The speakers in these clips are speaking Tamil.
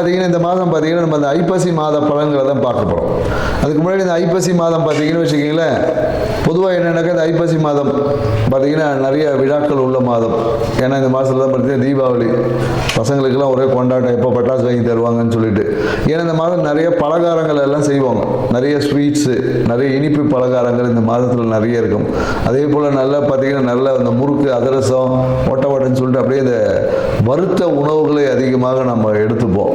பார்த்தீங்கன்னா இந்த மாதம் பார்த்தீங்கன்னா நம்ம அந்த ஐப்பசி மாத பழங்களை தான் பார்க்க போகிறோம் அதுக்கு முன்னாடி இந்த ஐப்பசி மாதம் பார்த்தீங்கன்னு வச்சுக்கிங்களேன் பொதுவாக என்னென்னாக்கா இந்த ஐப்பசி மாதம் பார்த்தீங்கன்னா நிறைய விழாக்கள் உள்ள மாதம். ஏன்னா இந்த மாதத்தில் தான் பார்த்தீங்கன்னா தீபாவளி பசங்களுக்கெல்லாம் ஒரே கொண்டாட்டம் எப்போ பட்டாசு வாங்கி தருவாங்கன்னு சொல்லிட்டு. ஏன்னா இந்த மாதம் நிறைய பலகாரங்கள் எல்லாம் செய்வாங்க. நிறைய ஸ்வீட்ஸு நிறைய இனிப்பு பலகாரங்கள் இந்த மாதத்தில் நிறைய இருக்கும். அதே போல் நல்லா பார்த்தீங்கன்னா நல்ல அந்த முறுக்கு அதிரசம் ஒட்டை ஒட்டவடன்னு சொல்லிட்டு அப்படியே இந்த வறுத்த உணவுகளை அதிகமாக நம்ம எடுத்துப்போம்.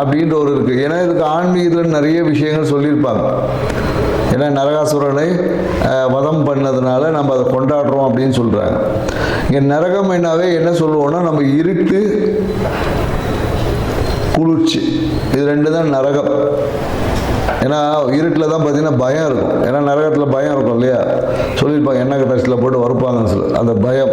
அப்படின்ற ஒரு இருக்குது ஏன்னா இதுக்கு ஆன்மீகத்தில் நிறைய விஷயங்கள் சொல்லியிருப்பாங்க. ஏன்னா நரகாசுரனை வதம் பண்ணதுனால நம்ம அதை கொண்டாடுறோம் அப்படின்னு சொல்கிறாங்க இங்கே நரகம் என்னாவே என்ன சொல்லுவோம்னா நம்ம இருட்டு குளிர்ச்சி. இது ரெண்டு தான் நரகம். ஏன்னா இருட்டில் தான் பார்த்தீங்கன்னா பயம் இருக்கும். ஏன்னா நரகத்தில் பயம் இருக்கும் இல்லையா? சொல்லியிருப்பாங்க என்ன கட்டத்தில் போட்டு வறுப்பாங்கன்னு சொல்லி. அந்த பயம்.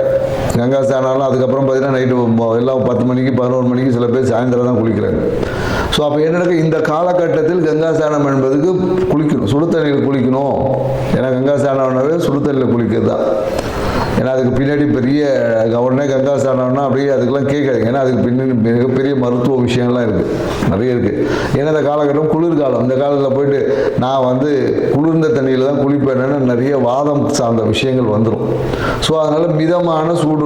கங்கா ஸ்நானம்லாம் அதுக்கப்புறம் பார்த்தீங்கன்னா நைட்டு எல்லாம் பத்து மணிக்கு பதினோரு மணிக்கு சில பேர் சாயந்தரம் தான் குளிக்கிறாங்க. ஸோ அப்போ என்ன நடக்கும்? இந்த காலகட்டத்தில் கங்கா ஸ்நானம் என்பதுக்கு குளிக்கணும். சுடு தண்ணியில் குளிக்கணும். ஏன்னா கங்கா ஸ்நானம்னாவே சுடு தண்ணியில் குளிக்கிறது தான். ஏன்னா அதுக்கு பின்னாடி பெரிய உடனே கங்கா ஸ்நானம்னா அப்படியே அதுக்கெல்லாம் கேட்காதுங்க ஏன்னா அதுக்கு பின்னாடி மிகப்பெரிய மருத்துவ விஷயம்லாம் இருக்குது நிறைய இருக்குது ஏன்னா இந்த காலகட்டம் குளிர்காலம். இந்த காலத்தில் போயிட்டு நான் வந்து குளிர்ந்த தண்ணியில் தான் குளிப்பேன்னு நிறைய வாதம் சார்ந்த விஷயங்கள் வந்துடும் ஸோ அதனால் மிதமான சூடு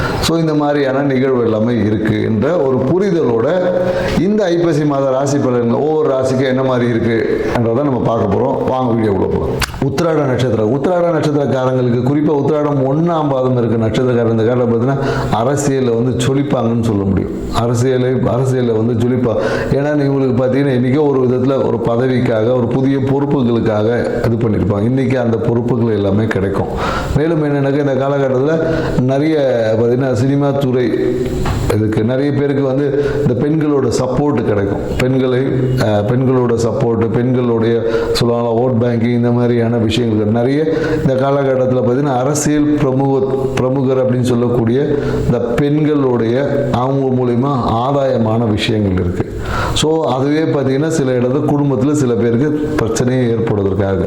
ஸோ இந்த மாதிரியான நிகழ்வு எல்லாமே இருக்குது என்ற ஒரு புரிதலோட இந்த ஐப்பசி மாத ராசி பலன்கள் ஒவ்வொரு ராசிக்கும் என்ன மாதிரி இருக்குன்றதை நம்ம பார்க்க போகிறோம் வாங்க வீடியோக்குள்ள போகலாம் உத்திராட நட்சத்திரம். உத்திராட நட்சத்திரக்காரங்களுக்கு குறிப்பாக உத்திராடம் ஒன்றாம் பாதம் இருக்க நட்சத்திரக்காரர். இந்த காலத்தில் பார்த்தீங்கன்னா அரசியலில் வந்து சொலிப்பாங்கன்னு சொல்ல முடியும். அரசியலை அரசியலில் வந்து சொலிப்பா ஏன்னா இவங்களுக்கு பார்த்தீங்கன்னா இன்றைக்கோ ஒரு விதத்தில் ஒரு பதவிக்காக ஒரு புதிய பொறுப்புகளுக்காக இது பண்ணியிருப்பாங்க இன்றைக்கி அந்த பொறுப்புகள் எல்லாமே கிடைக்கும். மேலும் என்னென்னாக்கா இந்த காலகட்டத்தில் நிறைய பார்த்தீங்கன்னா சினிமா துறை. இதுக்கு நிறைய பேருக்கு வந்து இந்த பெண்களோட சப்போர்ட் கிடைக்கும். பெண்களை பெண்களோட சப்போர்ட் பெண்களுடைய சொல்லுவாங்க ஓட் பேங்கிங் இந்த மாதிரியான விஷயங்கள் நிறைய இந்த காலகட்டத்தில் பார்த்தீங்கன்னா அரசியல் பிரமுக பிரமுகர் அப்படின்னு சொல்லக்கூடிய இந்த பெண்களுடைய அவங்க மூலிமா ஆதாயமான விஷயங்கள் இருக்குது ஸோ அதுவே பார்த்தீங்கன்னா சில இடத்துல குடும்பத்தில் சில பேருக்கு பிரச்சனையே ஏற்படுவதற்காக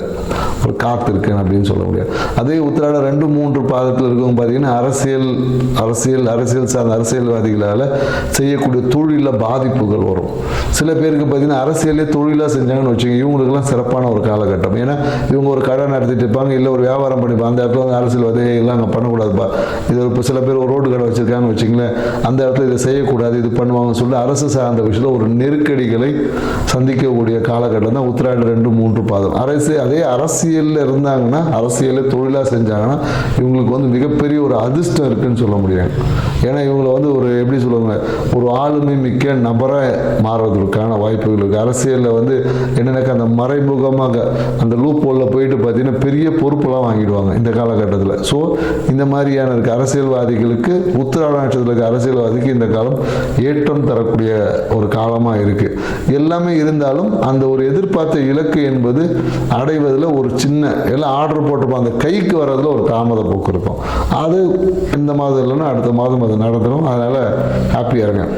ஒரு காத்திருக்கேன் அப்படின்னு சொல்ல முடியாது. அதே உத்திராட ரெண்டு மூன்று பாதத்தில் இருக்கவங்க பார்த்தீங்கன்னா அரசியல் அரசியல் அரசியல் சார்ந்த அரசியல்வாதிகளால் செய்யக்கூடிய தொழிலில் பாதிப்புகள் வரும். சில பேருக்கு பார்த்தீங்கன்னா அரசியலே தொழிலாக செஞ்சாங்கன்னு வச்சுக்கோங்க இவங்களுக்குலாம் சிறப்பான ஒரு காலகட்டம். ஏன்னா இவங்க ஒரு கடை நடத்திட்டு இருப்பாங்க இல்லை ஒரு வியாபாரம் பண்ணிப்பாங்க அந்த இடத்துல வந்து அரசியல்வாதி எல்லாம் அங்கே பண்ணக்கூடாதுப்பா. இது இப்போ சில பேர் ஒரு ரோடு கடை வச்சுருக்காங்கன்னு வச்சுங்களேன் அந்த இடத்துல இதை செய்யக்கூடாது இது பண்ணுவாங்கன்னு சொல்லி அரசு சார்ந்த விஷயத்தில் ஒரு நெருக்கடிகளை சந்திக்கக்கூடிய காலகட்டம் தான் உத்திராடு ரெண்டு மூன்று பாதம். அரசு அதே அரசியலில் இருந்தாங்கன்னா அரசியலை தொழிலாக செஞ்சாங்கன்னா இவங்களுக்கு வந்து மிகப்பெரிய ஒரு அதிர்ஷ்டம் இருக்குன்னு சொல்ல முடியாது. ஏன்னா இவங்களை வந்து ஒரு எப்படி சொல்லுவாங்க ஒரு ஆளுமை மிக்க நபராக மாறுவதற்கான வாய்ப்புகள் இருக்குது அரசியலில் வந்து என்னென்னாக்கா அந்த மறைமுகமாக அந்த லூப் ஹோலில் போயிட்டு பார்த்தீங்கன்னா பெரிய பொறுப்பெல்லாம் வாங்கிடுவாங்க இந்த காலகட்டத்தில். ஸோ இந்த மாதிரியான இருக்க. அரசியல்வாதிகளுக்கு உத்திராட இருக்க அரசியல்வாதிக்கு இந்த காலம் ஏற்றம் தரக்கூடிய ஒரு காலமாக இருக்குது எல்லாமே இருந்தாலும் அந்த ஒரு எதிர்பார்த்த இலக்கு என்பது அடைவதில் ஒரு சின்ன எல்லாம் ஆர்டர் போட்டிருப்போம் அந்த கைக்கு வர்றதுல ஒரு தாமத போக்கு இருக்கும். அது இந்த மாதிரி இல்லைன்னா அடுத்த மாதம் அது நடந்துடும் அதனால் ஹாப்பியாக இருக்கேன்